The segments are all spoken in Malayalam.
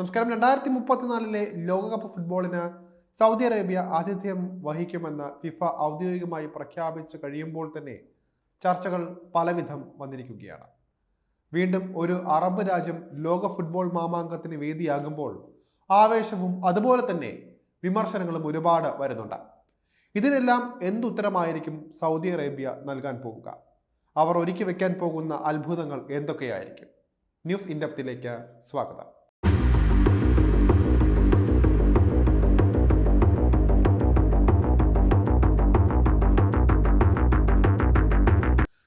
നമസ്കാരം. രണ്ടായിരത്തി മുപ്പത്തിനാലിലെ ലോകകപ്പ് ഫുട്ബോളിന് സൗദി അറേബ്യ ആതിഥ്യം വഹിക്കുമെന്ന് ഫിഫ ഔദ്യോഗികമായി പ്രഖ്യാപിച്ചു കഴിയുമ്പോൾ തന്നെ ചർച്ചകൾ പലവിധം വന്നിരിക്കുകയാണ്. വീണ്ടും ഒരു അറബ് രാജ്യം ലോക ഫുട്ബോൾ മാമാങ്കത്തിന് വേദിയാകുമ്പോൾ ആവേശവും അതുപോലെ തന്നെ വിമർശനങ്ങളും ഒരുപാട് വരുന്നുണ്ട്. ഇതിനെല്ലാം എന്തുത്തരമായിരിക്കും സൗദി അറേബ്യ നൽകാൻ പോകുക? അവർ ഒരുക്കി വെക്കാൻ പോകുന്ന അത്ഭുതങ്ങൾ എന്തൊക്കെയായിരിക്കും? ന്യൂസ് ഇൻഡപ്തിലേക്ക് സ്വാഗതം.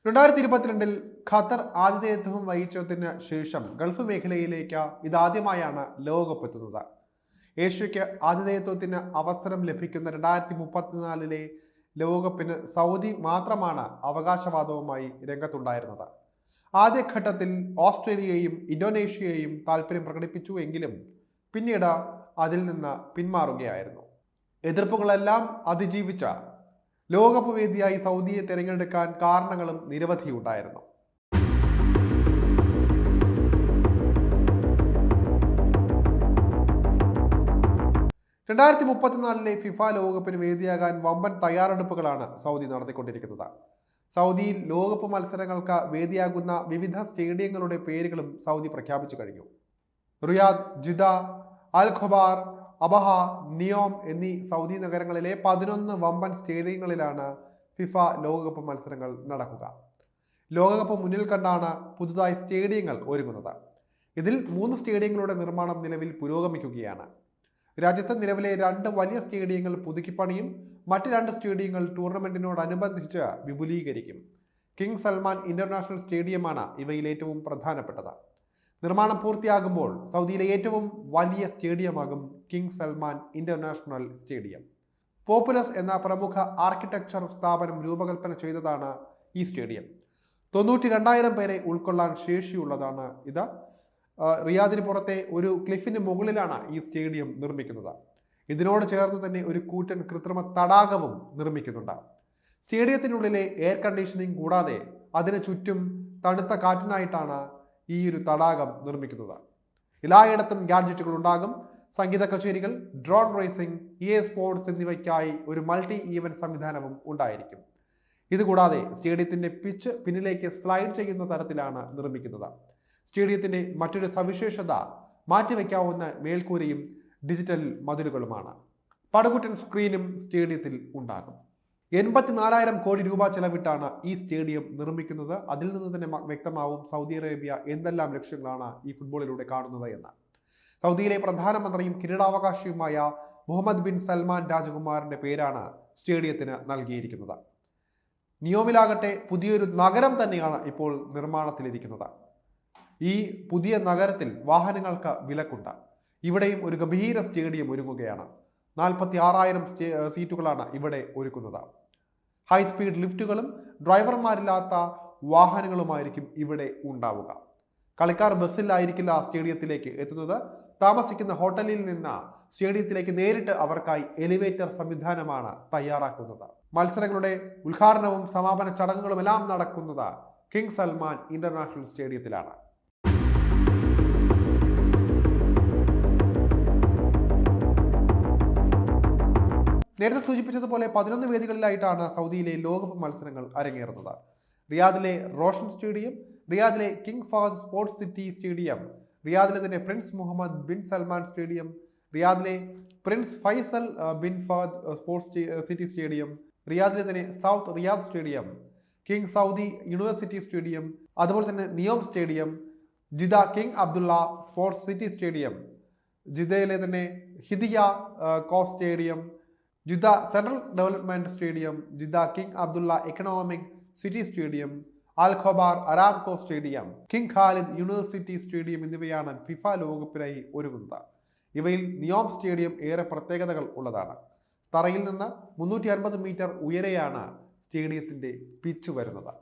രണ്ടായിരത്തി ഇരുപത്തിരണ്ടിൽ ഖത്തർ ആതിഥേയത്വം വഹിച്ചതിന് ശേഷം ഗൾഫ് മേഖലയിലേക്ക് ഇതാദ്യമായാണ് ലോകകപ്പ് എത്തുന്നത് ഏഷ്യയ്ക്ക് ആതിഥേയത്വത്തിന് അവസരം ലഭിക്കുന്ന രണ്ടായിരത്തി മുപ്പത്തിനാലിലെ ലോകകപ്പിന് സൗദി മാത്രമാണ് അവകാശവാദവുമായി രംഗത്തുണ്ടായിരുന്നത്. ആദ്യഘട്ടത്തിൽ ഓസ്ട്രേലിയയും ഇന്തോനേഷ്യയെയും താല്പര്യം പ്രകടിപ്പിച്ചു എങ്കിലും പിന്നീട് അതിൽ നിന്ന് പിന്മാറുകയായിരുന്നു. എതിർപ്പുകളെല്ലാം അതിജീവിച്ച ലോകകപ്പ് വേദിയായി സൗദിയെ തിരഞ്ഞെടുക്കാൻ കാരണങ്ങളും നിരവധി ഉണ്ടായിരുന്നു രണ്ടായിരത്തി മുപ്പത്തിനാലിലെ ഫിഫ ലോകകപ്പിന് വേദിയാകാൻ വമ്പൻ തയ്യാറെടുപ്പുകളാണ് സൗദി നടത്തിക്കൊണ്ടിരിക്കുന്നത്. സൗദിയിൽ ലോകകപ്പ് മത്സരങ്ങൾക്ക് വേദിയാകുന്ന വിവിധ സ്റ്റേഡിയങ്ങളുടെ പേരുകളും സൗദി പ്രഖ്യാപിച്ചു കഴിഞ്ഞു. Riyadh Jeddah Al Khobar Abha Neom എന്നീ സൗദി നഗരങ്ങളിലെ പതിനൊന്ന് വമ്പൻ സ്റ്റേഡിയങ്ങളിലാണ് ഫിഫ ലോകകപ്പ് മത്സരങ്ങൾ നടക്കുക. ലോകകപ്പ് മുന്നിൽ കണ്ടാണ് പുതുതായി സ്റ്റേഡിയങ്ങൾ ഒരുങ്ങുന്നത്. ഇതിൽ മൂന്ന് സ്റ്റേഡിയങ്ങളുടെ നിർമ്മാണം നിലവിൽ പുരോഗമിക്കുകയാണ്. രാജ്യത്ത് നിലവിലെ രണ്ട് വലിയ സ്റ്റേഡിയങ്ങൾ പുതുക്കിപ്പണിയും മറ്റ് രണ്ട് സ്റ്റേഡിയങ്ങൾ ടൂർണമെന്റിനോടനുബന്ധിച്ച് വിപുലീകരിക്കും. കിങ് സൽമാൻ ഇന്റർനാഷണൽ സ്റ്റേഡിയമാണ് ഇവയിൽ ഏറ്റവും പ്രധാനപ്പെട്ടത്. നിർമ്മാണം പൂർത്തിയാകുമ്പോൾ സൗദിയിലെ ഏറ്റവും വലിയ സ്റ്റേഡിയമാകും king Salman international stadium. Populous എന്ന പ്രമുഖ ആർക്കിടെക്ചർ സ്ഥാപനം രൂപകൽപ്പന ചെയ്തതാണ് ഈ സ്റ്റേഡിയം. തൊണ്ണൂറ്റി രണ്ടായിരം പേരെ ഉൾക്കൊള്ളാൻ ശേഷിയുള്ളതാണ് ഇത്. റിയാദിന് പുറത്തെ ഒരു ക്ലിഫിന് മുകളിലാണ് ഈ സ്റ്റേഡിയം നിർമ്മിക്കുന്നത്. ഇതിനോട് ചേർന്ന് തന്നെ ഒരു കൂറ്റൻ കൃത്രിമ തടാകവും നിർമ്മിക്കുന്നുണ്ട്. സ്റ്റേഡിയത്തിനുള്ളിലെ എയർ കണ്ടീഷനിങ് കൂടാതെ അതിന് ചുറ്റും തണുത്ത കാറ്റിനായിട്ടാണ് ഈ ഒരു തടാകം നിർമ്മിക്കുന്നത് എല്ലായിടത്തും ഗാഡ്ജറ്റുകൾ ഉണ്ടാകും. സംഗീത കച്ചേരികൾ drone racing e A sports എന്നിവയ്ക്കായി ഒരു മൾട്ടി ഈവന്റ് സംവിധാനവും ഉണ്ടായിരിക്കും. ഇതുകൂടാതെ സ്റ്റേഡിയത്തിന്റെ പിച്ച് പിന്നിലേക്ക് സ്ലൈഡ് ചെയ്യുന്ന തരത്തിലാണ് നിർമ്മിക്കുന്നത്. സ്റ്റേഡിയത്തിന്റെ മറ്റൊരു സവിശേഷത മാറ്റിവെക്കാവുന്ന മേൽക്കൂരയും ഡിജിറ്റൽ മതിലുകളുമാണ്. പടുകുറ്റൻ സ്ക്രീനും സ്റ്റേഡിയത്തിൽ ഉണ്ടാകും. എൺപത്തിനാലായിരം കോടി രൂപ ചെലവിട്ടാണ് ഈ സ്റ്റേഡിയം നിർമ്മിക്കുന്നത്. അതിൽ നിന്ന് തന്നെ വ്യക്തമാവും സൗദി അറേബ്യ എന്തെല്ലാം ലക്ഷ്യങ്ങളാണ് ഈ ഫുട്ബോളിലൂടെ കാണുന്നത് എന്ന്. സൗദിയിലെ പ്രധാനമന്ത്രിയും കിരീടാവകാശിയുമായ മുഹമ്മദ് ബിൻ സൽമാൻ രാജകുമാറിന്റെ പേരാണ് സ്റ്റേഡിയത്തിന് നൽകിയിരിക്കുന്നത്. നിയോമിലാകട്ടെ പുതിയൊരു നഗരം തന്നെയാണ് ഇപ്പോൾ നിർമ്മാണത്തിലിരിക്കുന്നത്. ഈ പുതിയ നഗരത്തിൽ വാഹനങ്ങൾക്ക് വിലക്കുണ്ട്. ഇവിടെയും ഒരു ഗംഭീര സ്റ്റേഡിയം ഒരുങ്ങുകയാണ്. നാൽപ്പത്തി ആറായിരം സീറ്റുകളാണ് ഇവിടെ ഒരുക്കുന്നത്. ഹൈസ്പീഡ് ലിഫ്റ്റുകളും ഡ്രൈവർമാരില്ലാത്ത വാഹനങ്ങളുമായിരിക്കും ഇവിടെ ഉണ്ടാവുക. കളിക്കാർ ബസ്സിലായിരിക്കില്ല സ്റ്റേഡിയത്തിലേക്ക് എത്തുന്നത്. താമസിക്കുന്ന ഹോട്ടലിൽ നിന്ന് സ്റ്റേഡിയത്തിലേക്ക് നേരിട്ട് അവർക്കായി എലിവേറ്റർ സംവിധാനമാണ് തയ്യാറാക്കുന്നത്. മത്സരങ്ങളുടെ ഉദ്ഘാടനവും സമാപന ചടങ്ങുകളും എല്ലാം നടക്കുന്നത് കിങ് സൽമാൻ ഇന്റർനാഷണൽ സ്റ്റേഡിയത്തിലാണ്. നേരത്തെ സൂചിപ്പിച്ചതുപോലെ പതിനൊന്ന് വേദികളിലായിട്ടാണ് സൗദിയിലെ ലോകകപ്പ് മത്സരങ്ങൾ അരങ്ങേറുന്നത്. റിയാദിലെ റോഷൻ സ്റ്റേഡിയം റിയാദിലെ king Fahd sports city stadium റിയാദിലെ തന്നെ prince Muhammad bin Salman stadium റിയാദിലെ prince Faisal bin Fahd sports city stadium റിയാദിലെ തന്നെ south Riyadh stadium king Saudi university stadium അതുപോലെ തന്നെ Neom stadium Jeddah king Abdullah sports city stadium ജിദയിലെ തന്നെ ഹിദിയ കോ stadium Jeddah central development stadium Jeddah king Abdullah economic city stadium Al Khobar Aramco stadium king Khalid university stadium എന്നിവയാണ് ഫിഫ ലോകകപ്പിനായി ഒരുങ്ങുന്നത്. ഇവയിൽ നിയോം സ്റ്റേഡിയം ഏറെ പ്രത്യേകതകൾ ഉള്ളതാണ്. തറയിൽ നിന്ന് മുന്നൂറ്റി അൻപത് മീറ്റർ ഉയരെയാണ് സ്റ്റേഡിയത്തിന്റെ പിച്ച് വരുന്നത്.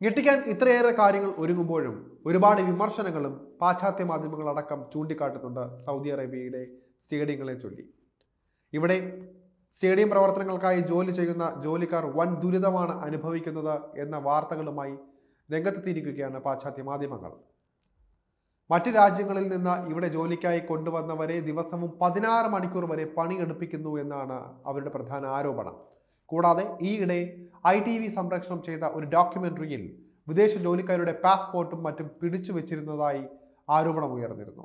ഞെട്ടിക്കാൻ ഇത്രയേറെ കാര്യങ്ങൾ ഒരുങ്ങുമ്പോഴും ഒരുപാട് വിമർശനങ്ങളും പാശ്ചാത്യ മാധ്യമങ്ങളടക്കം ചൂണ്ടിക്കാട്ടുന്നുണ്ട് സൗദി അറേബ്യയുടെ സ്റ്റേഡിയങ്ങളെ ചൊല്ലി. ഇവിടെ സ്റ്റേഡിയം പ്രവർത്തനങ്ങൾക്കായി ജോലി ചെയ്യുന്ന ജോലിക്കാർ വൻ ദുരിതമാണ് അനുഭവിക്കുന്നത് എന്ന വാർത്തകളുമായി രംഗത്തെത്തിയിരിക്കുകയാണ് പാശ്ചാത്യ മാധ്യമങ്ങൾ. മറ്റ് രാജ്യങ്ങളിൽ നിന്ന് ഇവിടെ ജോലിക്കായി കൊണ്ടുവന്നവരെ ദിവസവും പതിനാറ് മണിക്കൂർ വരെ പണിയെടുപ്പിക്കുന്നു എന്നാണ് അവരുടെ പ്രധാന ആരോപണം. കൂടാതെ ഈയിടെ ഐ ടി വി സംപ്രേഷണം ചെയ്ത ഒരു ഡോക്യുമെന്ററിയിൽ വിദേശ ജോലിക്കാരുടെ പാസ്പോർട്ടും മറ്റും പിടിച്ചു വെച്ചിരുന്നതായി ആരോപണം ഉയർന്നിരുന്നു.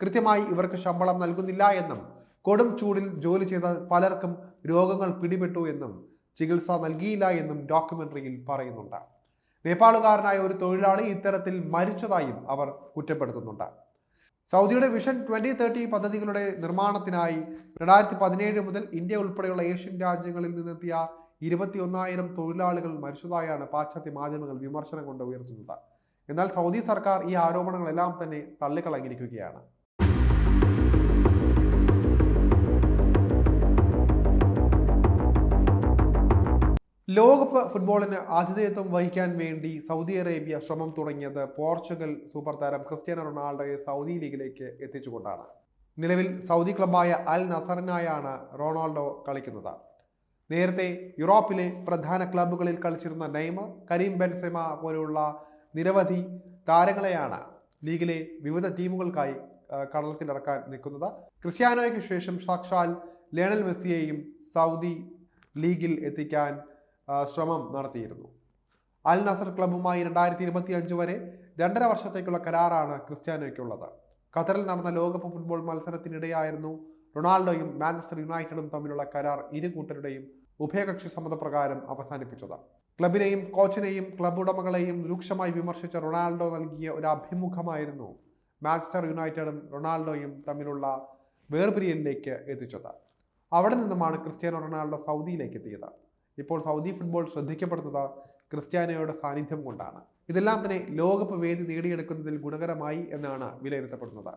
കൃത്യമായി ഇവർക്ക് ശമ്പളം നൽകുന്നില്ല എന്നും കൊടും ചൂടിൽ ജോലി ചെയ്ത പലർക്കും രോഗങ്ങൾ പിടിപെട്ടു എന്നും ചികിത്സ നൽകിയില്ല എന്നും ഡോക്യുമെന്ററിയിൽ പറയുന്നുണ്ട്. നേപ്പാളുകാരനായ ഒരു തൊഴിലാളി ഇത്തരത്തിൽ മരിച്ചതായും അവർ കുറ്റപ്പെടുത്തുന്നുണ്ട്. സൗദിയുടെ വിഷൻ ട്വന്റി തേർട്ടി പദ്ധതികളുടെ നിർമ്മാണത്തിനായി രണ്ടായിരത്തി പതിനേഴ് മുതൽ ഇന്ത്യ ഉൾപ്പെടെയുള്ള ഏഷ്യൻ രാജ്യങ്ങളിൽ നിന്നെത്തിയ ഇരുപത്തി ഒന്നായിരം തൊഴിലാളികൾ മരിച്ചതായാണ് പാശ്ചാത്യ മാധ്യമങ്ങൾ വിമർശനം കൊണ്ട് ഉയർത്തുന്നത്. എന്നാൽ സൗദി സർക്കാർ ഈ ആരോപണങ്ങളെല്ലാം തന്നെ തള്ളിക്കളഞ്ഞിരിക്കുകയാണ്. ലോകകപ്പ് ഫുട്ബോളിന് ആതിഥേയത്വം വഹിക്കാൻ വേണ്ടി സൗദി അറേബ്യ ശ്രമം തുടങ്ങിയത് പോർച്ചുഗൽ സൂപ്പർ താരം ക്രിസ്ത്യാനോ റൊണാൾഡോയെ സൗദി ലീഗിലേക്ക് എത്തിച്ചുകൊണ്ടാണ്. നിലവിൽ സൗദി ക്ലബായ അൽ നസറിനായാണ് റൊണാൾഡോ കളിക്കുന്നത്. നേരത്തെ യൂറോപ്പിലെ പ്രധാന ക്ലബ്ബുകളിൽ കളിച്ചിരുന്ന നെയ്മർ കരീം ബെൻസെമ പോലെയുള്ള നിരവധി താരങ്ങളെയാണ് ലീഗിലെ വിവിധ ടീമുകൾക്കായി കടലത്തിലിറക്കാൻ നിൽക്കുന്നത്. ക്രിസ്ത്യാനോയ്ക്ക് ശേഷം സാക്ഷാൽ ലയണൽ മെസ്സിയെയും സൗദി ലീഗിൽ എത്തിക്കാൻ ശ്രമം നടത്തിയിരുന്നു. അൽ നസർ ക്ലബ്ബുമായി രണ്ടായിരത്തി ഇരുപത്തി അഞ്ച് വരെ രണ്ടര വർഷത്തേക്കുള്ള കരാറാണ് ക്രിസ്ത്യാനോയ്ക്കുള്ളത്. ഖത്തറിൽ നടന്ന ലോകകപ്പ് ഫുട്ബോൾ മത്സരത്തിനിടെയായിരുന്നു റൊണാൾഡോയും മാഞ്ചസ്റ്റർ യുണൈറ്റഡും തമ്മിലുള്ള കരാർ ഇരു കൂട്ടരുടെയും ഉഭയകക്ഷി സമ്മതപ്രകാരം അവസാനിപ്പിച്ചത്. ക്ലബിനെയും കോച്ചിനെയും ക്ലബ് ഉടമകളെയും രൂക്ഷമായി വിമർശിച്ച റൊണാൾഡോ നൽകിയ ഒരു അഭിമുഖമായിരുന്നു മാഞ്ചസ്റ്റർ യുണൈറ്റഡും റൊണാൾഡോയും തമ്മിലുള്ള വേർപിരിയലിലേക്ക് എത്തിച്ചത്. അവിടെ നിന്നുമാണ് ക്രിസ്ത്യാനോ റൊണാൾഡോ സൗദിയിലേക്ക് എത്തിയത്. ഇപ്പോൾ സൗദി ഫുട്ബോൾ ശ്രദ്ധിക്കപ്പെടുന്നത് ക്രിസ്ത്യാനോയുടെ സാന്നിധ്യം കൊണ്ടാണ്. ഇതെല്ലാം തന്നെ ലോകകപ്പ് വേദി നേടിയെടുക്കുന്നതിൽ ഗുണകരമായി എന്നാണ് വിലയിരുത്തപ്പെടുന്നത്.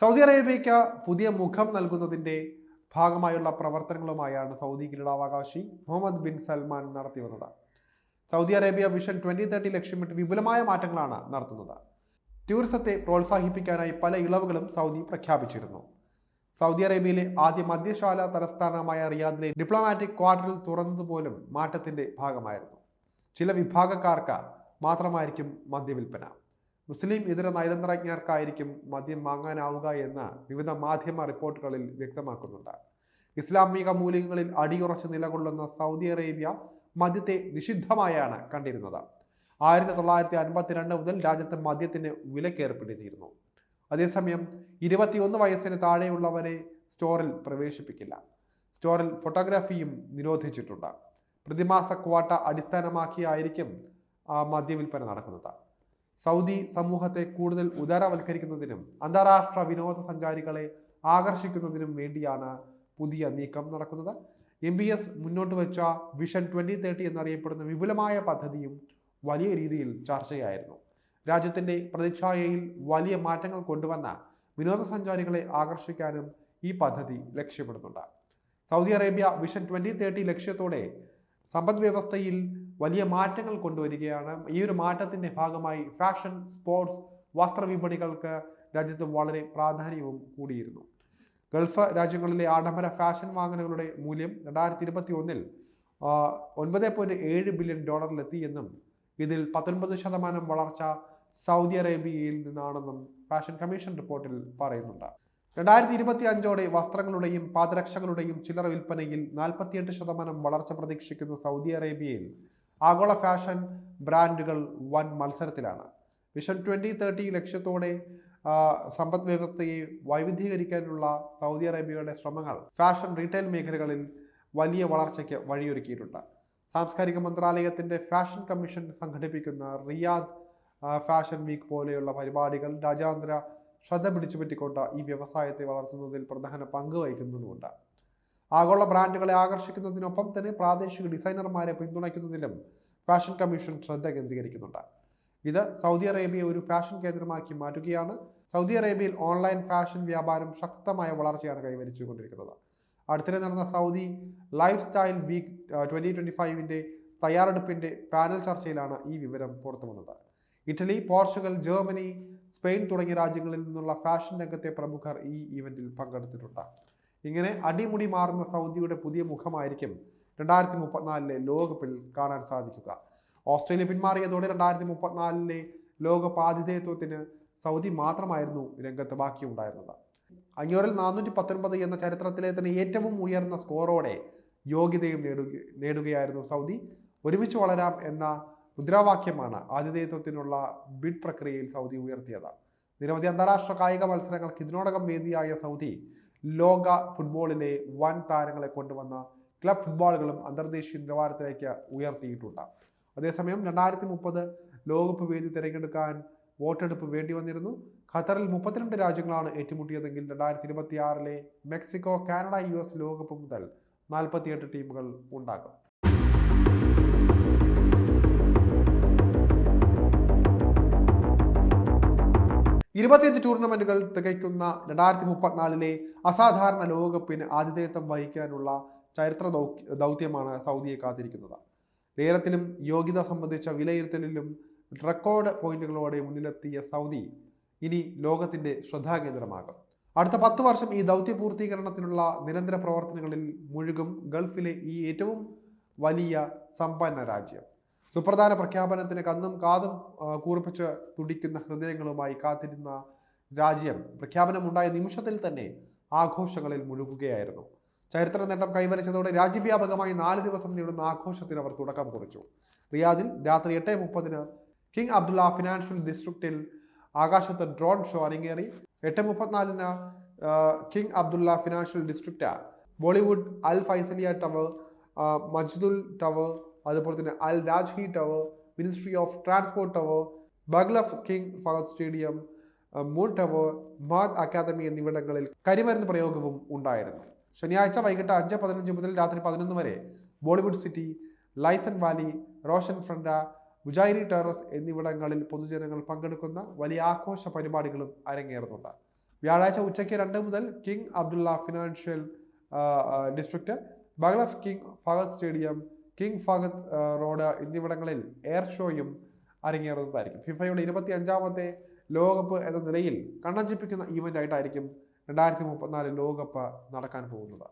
സൗദി അറേബ്യയ്ക്ക് പുതിയ മുഖം നൽകുന്നതിന്റെ ഭാഗമായുള്ള പ്രവർത്തനങ്ങളുമായാണ് സൗദി കിരീടാവകാശി മുഹമ്മദ് ബിൻ സൽമാൻ നടത്തി വന്നത്. Saudi Arabia vision twenty thirty ലക്ഷ്യമിട്ട് വിപുലമായ മാറ്റങ്ങളാണ് നടത്തുന്നത്. ടൂറിസത്തെ പ്രോത്സാഹിപ്പിക്കാനായി പല ഇളവുകളും സൗദി പ്രഖ്യാപിച്ചിരുന്നു. സൗദി അറേബ്യയിലെ ആദ്യ മദ്യശാല തലസ്ഥാനമായ റിയാദിലെ ഡിപ്ലോമാറ്റിക് ക്വാർട്ടറിൽ തുറന്നതുപോലും മാറ്റത്തിന്റെ ഭാഗമായിരുന്നു. ചില വിഭാഗക്കാർക്ക് മാത്രമായിരിക്കും മദ്യവിൽപ്പന. മുസ്ലിം ഇതര നയതന്ത്രജ്ഞർക്കായിരിക്കും മദ്യം വാങ്ങാനാവുക എന്ന് വിവിധ മാധ്യമ റിപ്പോർട്ടുകളിൽ വ്യക്തമാക്കുന്നുണ്ട്. ഇസ്ലാമിക മൂല്യങ്ങളിൽ അടിയുറച്ച് നിലകൊള്ളുന്ന സൗദി അറേബ്യ മദ്യത്തെ നിഷിദ്ധമായാണ് കണ്ടിരുന്നത്. ആയിരത്തി തൊള്ളായിരത്തി അൻപത്തിരണ്ട് മുതൽ രാജ്യത്ത് മദ്യത്തിന് വിലക്കേർപ്പെടുത്തിയിരുന്നു അതേസമയം ഇരുപത്തിയൊന്ന് വയസ്സിന് താഴെയുള്ളവരെ സ്റ്റോറിൽ പ്രവേശിപ്പിക്കില്ല. സ്റ്റോറിൽ ഫോട്ടോഗ്രാഫിയും നിരോധിച്ചിട്ടുണ്ട്. പ്രതിമാസ ക്വാട്ട അടിസ്ഥാനമാക്കിയായിരിക്കും മദ്യവിൽപ്പന നടക്കുന്നത്. സൗദി സമൂഹത്തെ കൂടുതൽ ഉദാരവൽക്കരിക്കുന്നതിനും അന്താരാഷ്ട്ര വിനോദസഞ്ചാരികളെ ആകർഷിക്കുന്നതിനും വേണ്ടിയാണ് പുതിയ നീക്കം നടക്കുന്നത്. എം ബി എസ് മുന്നോട്ട് വെച്ച വിഷൻ ട്വന്റി തേർട്ടി എന്നറിയപ്പെടുന്ന വിപുലമായ പദ്ധതിയും വലിയ രീതിയിൽ ചർച്ചയായിരുന്നു. രാജ്യത്തിന്റെ പ്രതിച്ഛായയിൽ വലിയ മാറ്റങ്ങൾ കൊണ്ടുവന്ന വിനോദസഞ്ചാരികളെ ആകർഷിക്കാനും ഈ പദ്ധതി ലക്ഷ്യപ്പെടുന്നുണ്ട് Saudi Arabia vision twenty thirty ലക്ഷ്യത്തോടെ സമ്പദ് വ്യവസ്ഥയിൽ വലിയ മാറ്റങ്ങൾ കൊണ്ടുവരികയാണ്. ഈ ഒരു മാറ്റത്തിന്റെ ഭാഗമായി ഫാഷൻ സ്പോർട്സ് വസ്ത്രവിപണികൾക്ക് രാജ്യത്ത് വളരെ പ്രാധാന്യവും കൂടിയിരുന്നു. ഗൾഫ് രാജ്യങ്ങളിലെ ആഡംബര ഫാഷൻ വാങ്ങലുകളുടെ മൂല്യം രണ്ടായിരത്തി ഇരുപത്തി ഒന്നിൽ ഒൻപത് പോയിന്റ് ഏഴ് ബില്യൺ ഡോളറിലെത്തി എന്നും ഇതിൽ പത്തൊൻപത് ശതമാനം വളർച്ച സൗദി അറേബ്യയിൽ നിന്നാണെന്നും ഫാഷൻ കമ്മീഷൻ റിപ്പോർട്ടിൽ പറയുന്നുണ്ട്. രണ്ടായിരത്തി ഇരുപത്തി അഞ്ചോടെ വസ്ത്രങ്ങളുടെയും പാദരക്ഷകളുടെയും ചില്ലറ വിൽപ്പനയിൽ നാൽപ്പത്തിയെട്ട് ശതമാനം വളർച്ച പ്രതീക്ഷിക്കുന്ന സൗദി അറേബ്യയിൽ ആഗോള ഫാഷൻ ബ്രാൻഡുകൾ വൻ മത്സരത്തിലാണ്. വിഷൻ ട്വന്റി തേർട്ടി ലക്ഷ്യത്തോടെ സമ്പദ് വ്യവസ്ഥയെ വൈവിധ്യീകരിക്കാനുള്ള സൗദി അറേബ്യയുടെ ശ്രമങ്ങൾ ഫാഷൻ റീറ്റെയിൽ മേഖലകളിൽ വലിയ വളർച്ചയ്ക്ക് വഴിയൊരുക്കിയിട്ടുണ്ട്. സാംസ്കാരിക മന്ത്രാലയത്തിന്റെ ഫാഷൻ കമ്മീഷൻ സംഘടിപ്പിക്കുന്ന റിയാദ് ഫാഷൻ വീക്ക് പോലെയുള്ള പരിപാടികൾ രാജ്യാന്തര ശ്രദ്ധ പിടിച്ചുപറ്റിക്കൊണ്ട് ഈ വ്യവസായത്തെ വളർത്തുന്നതിൽ പ്രധാന പങ്ക് വഹിക്കുന്നുമുണ്ട് ആഗോള ബ്രാൻഡുകളെ ആകർഷിക്കുന്നതിനൊപ്പം തന്നെ പ്രാദേശിക ഡിസൈനർമാരെ പിന്തുണയ്ക്കുന്നതിലും ഫാഷൻ കമ്മീഷൻ ശ്രദ്ധ കേന്ദ്രീകരിക്കുന്നുണ്ട്. ഇത് സൗദി അറേബ്യയെ ഒരു ഫാഷൻ കേന്ദ്രമാക്കി മാറ്റുകയാണ്. സൗദി അറേബ്യയിൽ ഓൺലൈൻ ഫാഷൻ വ്യാപാരം ശക്തമായ വളർച്ചയാണ് കൈവരിച്ചുകൊണ്ടിരിക്കുന്നത്. അടുത്തിടെ നടന്ന Saudi lifestyle week twenty twenty ഫൈവിന്റെ തയ്യാറെടുപ്പിന്റെ പാനൽ ചർച്ചയിലാണ് ഈ വിവരം പുറത്തു വന്നത് ഇറ്റലി പോർച്ചുഗൽ ജർമ്മനി സ്പെയിൻ തുടങ്ങിയ രാജ്യങ്ങളിൽ നിന്നുള്ള ഫാഷൻ രംഗത്തെ പ്രമുഖർ ഈ ഇവന്റിൽ പങ്കെടുത്തിട്ടുണ്ട്. ഇങ്ങനെ അടിമുടി മാറുന്ന സൗദിയുടെ പുതിയ മുഖമായിരിക്കും രണ്ടായിരത്തി മുപ്പത്തിനാലിലെ ലോകകപ്പിൽ കാണാൻ സാധിക്കുക. ഓസ്ട്രേലിയ പിന്മാറിയതോടെ രണ്ടായിരത്തി മുപ്പത്തിനാലിലെ ലോകകപ്പ് ആതിഥേയത്വത്തിന് സൗദി മാത്രമായിരുന്നു രംഗത്ത് ബാക്കിയുണ്ടായിരുന്നത്. അഞ്ഞൂറിൽ നാനൂറ്റി പത്തൊൻപത് എന്ന ചരിത്രത്തിലെ തന്നെ ഏറ്റവും ഉയർന്ന സ്കോറോടെ യോഗ്യതയും നേടുക നേടുകയായിരുന്നു സൗദി. ഒരുമിച്ച് വളരാം എന്ന മുദ്രാവാക്യമാണ് ആതിഥേയത്വത്തിനുള്ള ബിഡ് പ്രക്രിയയിൽ സൗദി ഉയർത്തിയത്. നിരവധി അന്താരാഷ്ട്ര കായിക മത്സരങ്ങൾക്ക് ഇതിനോടകം വേദിയായ സൗദി ലോക ഫുട്ബോളിലെ വൻ താരങ്ങളെ കൊണ്ടുവന്ന ക്ലബ് ഫുട്ബോളുകളും അന്തർദേശീയ നിലവാരത്തിലേക്ക് ഉയർത്തിയിട്ടുണ്ട്. അതേസമയം രണ്ടായിരത്തി മുപ്പത് ലോകകപ്പ് വേദി തിരഞ്ഞെടുക്കാൻ വോട്ടെടുപ്പ് വേണ്ടി വന്നിരുന്നു. ഖത്തറിൽ മുപ്പത്തിരണ്ട് രാജ്യങ്ങളാണ് ഏറ്റുമുട്ടിയതെങ്കിൽ രണ്ടായിരത്തി ഇരുപത്തി മെക്സിക്കോ കാനഡ യു എസ് ലോകകപ്പ് മുതൽ നാൽപ്പത്തിയെട്ട് ടീമുകൾ ഉണ്ടാകും. ഇരുപത്തിയഞ്ച് ടൂർണമെന്റുകൾ തികയ്ക്കുന്ന രണ്ടായിരത്തി മുപ്പത്തിനാലിലെ അസാധാരണ ലോകകപ്പിന് ആതിഥേയത്വം വഹിക്കാനുള്ള ചരിത്ര ദൗത്യമാണ് സൗദിയെ കാത്തിരിക്കുന്നത്. ലേലത്തിലും യോഗ്യത സംബന്ധിച്ച വിലയിരുത്തലിലും റെക്കോർഡ് പോയിന്റുകളോടെ മുന്നിലെത്തിയ സൗദി ഇനി ലോകത്തിന്റെ ശ്രദ്ധാകേന്ദ്രമാകും. അടുത്ത പത്ത് വർഷം ഈ ദൗത്യ പൂർത്തീകരണത്തിനുള്ള നിരന്തര പ്രവർത്തനങ്ങളിൽ മുഴുകും ഗൾഫിലെ ഈ ഏറ്റവും വലിയ സമ്പന്ന രാജ്യം. സുപ്രധാന പ്രഖ്യാപനത്തിന് കന്നും കാതും കൂറിപ്പിച്ച് തുടിക്കുന്ന ഹൃദയങ്ങളുമായി കാത്തിരുന്ന രാജ്യം പ്രഖ്യാപനമുണ്ടായ നിമിഷത്തിൽ തന്നെ ആഘോഷങ്ങളിൽ മുഴുകുകയായിരുന്നു. ചരിത്ര നേട്ടം കൈവരിച്ചതോടെ രാജ്യവ്യാപകമായി നാല് ദിവസം നീളുന്ന ആഘോഷത്തിന് അവർ തുടക്കം കുറിച്ചു. റിയാദിൽ രാത്രി എട്ട് മുപ്പതിന് കിങ് അബ്ദുള്ള ഫിനാൻഷ്യൽ ഡിസ്ട്രിക്റ്റിൽ ആകാശത്ത് ഡ്രോൺ ഷോ അരങ്ങേറി. എട്ട് മുപ്പത്തിനാലിന് king Abdullah financial district boulevard Al Faisaliah tower Majdoul tower അതുപോലെ തന്നെ Al Rajhi tower ministry of transport tower Baglaf king Fahd stadium moon tower മാദ് academy എന്നിവിടങ്ങളിൽ കരിമരുന്ന് പ്രയോഗവും ഉണ്ടായിരുന്നു. ശനിയാഴ്ച വൈകിട്ട് അഞ്ച് പതിനഞ്ച് മുതൽ രാത്രി പതിനൊന്ന് വരെ Bollywood city Laysen Valley Roshn Front Bujairi Terrace എന്നിവിടങ്ങളിൽ പൊതുജനങ്ങൾ പങ്കെടുക്കുന്ന വലിയ ആഘോഷ പരിപാടികളും അരങ്ങേറുന്നുണ്ട്. വ്യാഴാഴ്ച ഉച്ചയ്ക്ക് രണ്ട് മുതൽ king Abdullah financial district Baglaf king Fahd stadium king Fahd road എന്നിവിടങ്ങളിൽ എയർ ഷോയും അരങ്ങേറുന്നതായിരിക്കും. ഫിഫയുടെ ഇരുപത്തി അഞ്ചാമത്തെ ലോകകപ്പ് എന്ന നിലയിൽ കണ്ണഞ്ചിപ്പിക്കുന്ന ഈവന്റ് ആയിട്ടായിരിക്കും രണ്ടായിരത്തി മുപ്പത്തിനാല് ലോകകപ്പ് നടക്കാൻ പോകുന്നത്.